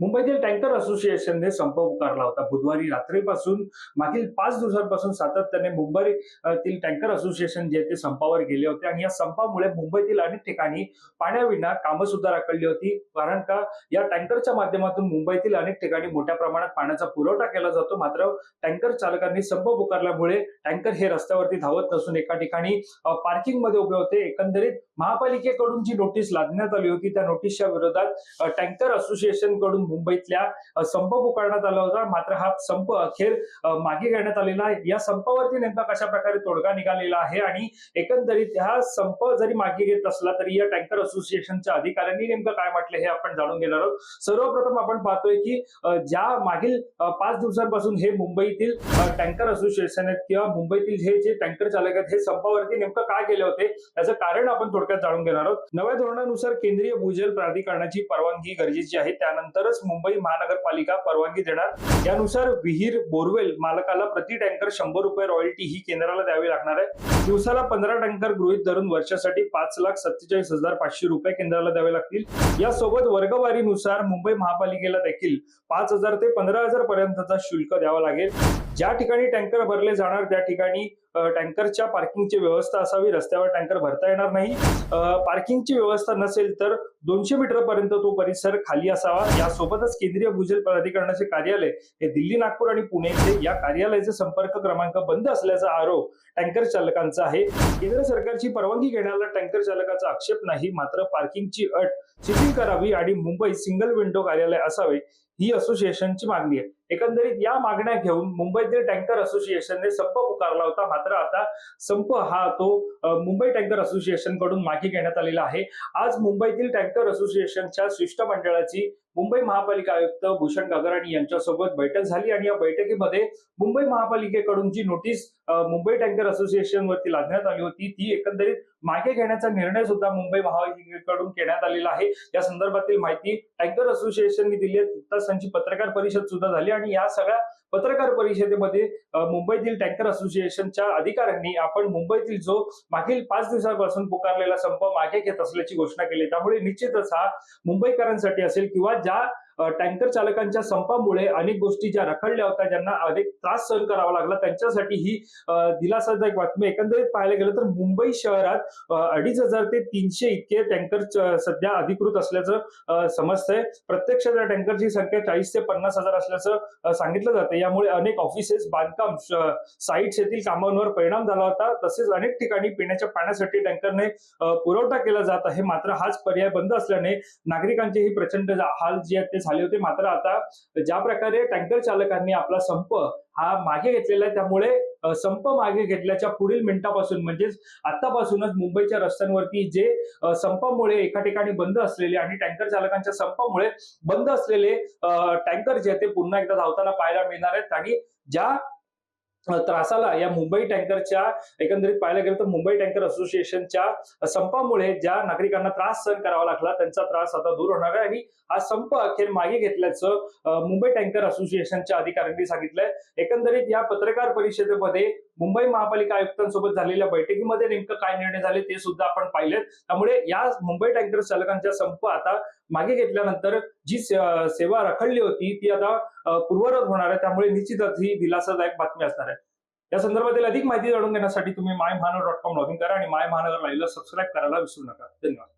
मुंबईतील टँकर असोसिएशनने संप पुकारला होता. बुधवारी रात्रीपासून मागील पाच दिवसांपासून सातत्याने मुंबईतील टँकर असोसिएशन जे ते संपावर गेले होते आणि या संपामुळे मुंबईतील अनेक ठिकाणी पाण्याविना कामं सुद्धा रखडली होती. कारण का? या टँकरच्या माध्यमातून मुंबईतील अनेक ठिकाणी मोठ्या प्रमाणात पाण्याचा पुरवठा केला जातो. मात्र टँकर चालकांनी संप पुकारल्यामुळे टँकर हे रस्त्यावरती धावत नसून एका ठिकाणी पार्किंगमध्ये उभे होते. एकंदरीत महापालिकेकडून जी नोटीस लादण्यात आली होती त्या नोटीसच्या विरोधात टँकर असोसिएशनकडून मुंबईतल्या संप पुकारण्यात आला होता. मात्र हा संप अखेर मागे घेण्यात आलेला आहे. या संपावरती नेमका कशा प्रकारे तोडगा निघालेला आहे आणि एकंदरीत हा संप जरी मागे घेत असला तरी या टँकर असोसिएशनच्या अधिकाऱ्यांनी नेमकं काय म्हटलं हे आपण जाणून घेणार आहोत. सर्वप्रथम आपण पाहतोय की ज्या मागील पाच दिवसांपासून हे मुंबईतील टँकर असोसिएशन आहेत किंवा मुंबईतील हे जे टँकर चालक आहेत हे संपावरती नेमकं काय गेले होते याचं कारण आपण थोडक्यात जाणून घेणार आहोत. नव्या धोरणानुसार केंद्रीय भूजल प्राधिकरणाची परवानगी गरजेची आहे. त्यानंतरच मुंबई महानगरपालिका परवानगी देणार. यानुसार विहीर बोरवेल मालकाला प्रति टँकर शंभर रुपये रॉयल्टी ही केंद्राला द्यावी लागणार आहे. दिवसाला पंधरा टँकर गृहीत धरून वर्षासाठी पाच लाख सत्तेचाळीस हजार पाचशे रुपये केंद्राला द्यावे लागतील. यासोबत वर्गवारीनुसार मुंबई महापालिकेला देखील पाच हजार ते पंधरा हजार पर्यंतचा शुल्क द्यावा लागेल. ज्या ठिकाणी टँकर भरले जाणार त्या ठिकाणी टँकरच्या पार्किंगची व्यवस्था असावी. रस्त्यावर टँकर भरता येणार नाही. पार्किंगची व्यवस्था नसेल तर दोनशे मीटर पर्यंत तो परिसर खाली असावा. यासोबतच केंद्रीय भूजल प्राधिकरणाचे कार्यालय हे दिल्ली नागपूर आणि पुणे या कार्यालयाचे संपर्क क्रमांक बंद असल्याचा आरोप टँकर चालकांचा आहे. केंद्र सरकारची परवानगी घेण्याला टँकर चालकाचा आक्षेप नाही. मात्र पार्किंगची अट शिथिल करावी आणि मुंबई सिंगल विंडो कार्यालय असावे. ही असोसिएशनची मागणी आहे. एकंदरीत या मागण्या घेऊन मुंबईतील टँकर असोसिएशनने संप पुकारला होता. मात्र आता संप हा तो मुंबई टँकर असोसिएशनकडून मागे घेण्यात आलेला आहे. आज मुंबईतील टँकर असोसिएशनच्या शिष्टमंडळाची मुंबई महापालिका आयुक्त भूषण गगराणी यांच्यासोबत बैठक झाली आणि या बैठकीमध्ये मुंबई महापालिकेकडून जी नोटीस मुंबई टँकर असोसिएशन वरती लादण्यात आली होती ती एकंदरीत मागे घेण्याचा निर्णय सुद्धा मुंबई महापालिकेकडून घेण्यात आलेला आहे. या संदर्भातील माहिती टँकर असोसिएशनने दिली नुकताच त्यांची पत्रकार परिषद सुद्धा झाली आणि या सगळ्या पत्रकार परिषदेमध्ये मुंबईतील टँकर असोसिएशनच्या अधिकाऱ्यांनी आपण मुंबईतील जो मागील पाच दिवसापासून पुकारलेला संप मागे घेत असल्याची घोषणा केली. त्यामुळे निश्चितच हा मुंबईकरांसाठी असेल किंवा ज्या अ, टँकर चालकांच्या संपामुळे अनेक गोष्टी ज्या रखडल्या होत्या ज्यांना अनेक त्रास सहन करावा लागला त्यांच्यासाठी ही दिलासादायक बातमी एकंदरीत पाहायला गेलं तर मुंबई शहरात अडीच हजार ते तीनशे इतके टँकर सध्या अधिकृत असल्याचं समजतंय. प्रत्यक्षात त्या टँकरची संख्या चाळीस ते पन्नास हजार असल्याचं सांगितलं जातं यामुळे अनेक ऑफिसेस बांधकाम साईट्स येथील कामांवर परिणाम झाला होता. तसेच अनेक ठिकाणी पिण्याच्या पाण्यासाठी टँकरने पुरवठा केला जात आहे. मात्र हाच पर्याय बंद असल्याने नागरिकांचेही प्रचंड हाल जे आहेत ते झाले होते. मात्र आता ज्या प्रकारे टँकर चालकांनी आपला संप हा मागे घेतलेला आहे त्यामुळे संप मागे घेतल्याच्या पुढील मिनिटापासून म्हणजेच आतापासूनच मुंबईच्या रस्त्यांवरती जे संपामुळे एका ठिकाणी बंद असलेले आणि टँकर चालकांच्या संपामुळे बंद असलेले टँकर जे आहेत ते पुन्हा एकदा धावताना पाहायला मिळणार आहेत. आणि ज्या त्रासाला या मुंबई टँकरच्या एकंदरीत पाहायला गेलं तर मुंबई टँकर असोसिएशनच्या संपामुळे ज्या नागरिकांना त्रास सहन करावा लागला त्यांचा त्रास आता दूर होणार आहे. आणि हा संप अखेर मागे घेतल्याचं मुंबई टँकर असोसिएशनच्या अधिकाऱ्यांनी सांगितलंय. एकंदरीत या पत्रकार परिषदेमध्ये मुंबई महापालिका आयुक्तांसोबत झालेल्या बैठकीमध्ये नेमकं काय निर्णय झाले ते सुद्धा आपण पाहिलेत. त्यामुळे या मुंबई टँकर चालकांचा संप आता मागे घेतल्यानंतर जी सेवा रखडली होती ती आता अ, पूर्ववत होणार आहे. त्यामुळे निश्चितच ही दिलासादायक बातमी असणार आहे. या संदर्भातील अधिक माहिती जाणून घेण्यासाठी तुम्ही माय महानगर डॉट कॉम लॉग इन करा आणि माय महानगर लाईव्हला सबस्क्राईब करायला विसरू नका. धन्यवाद.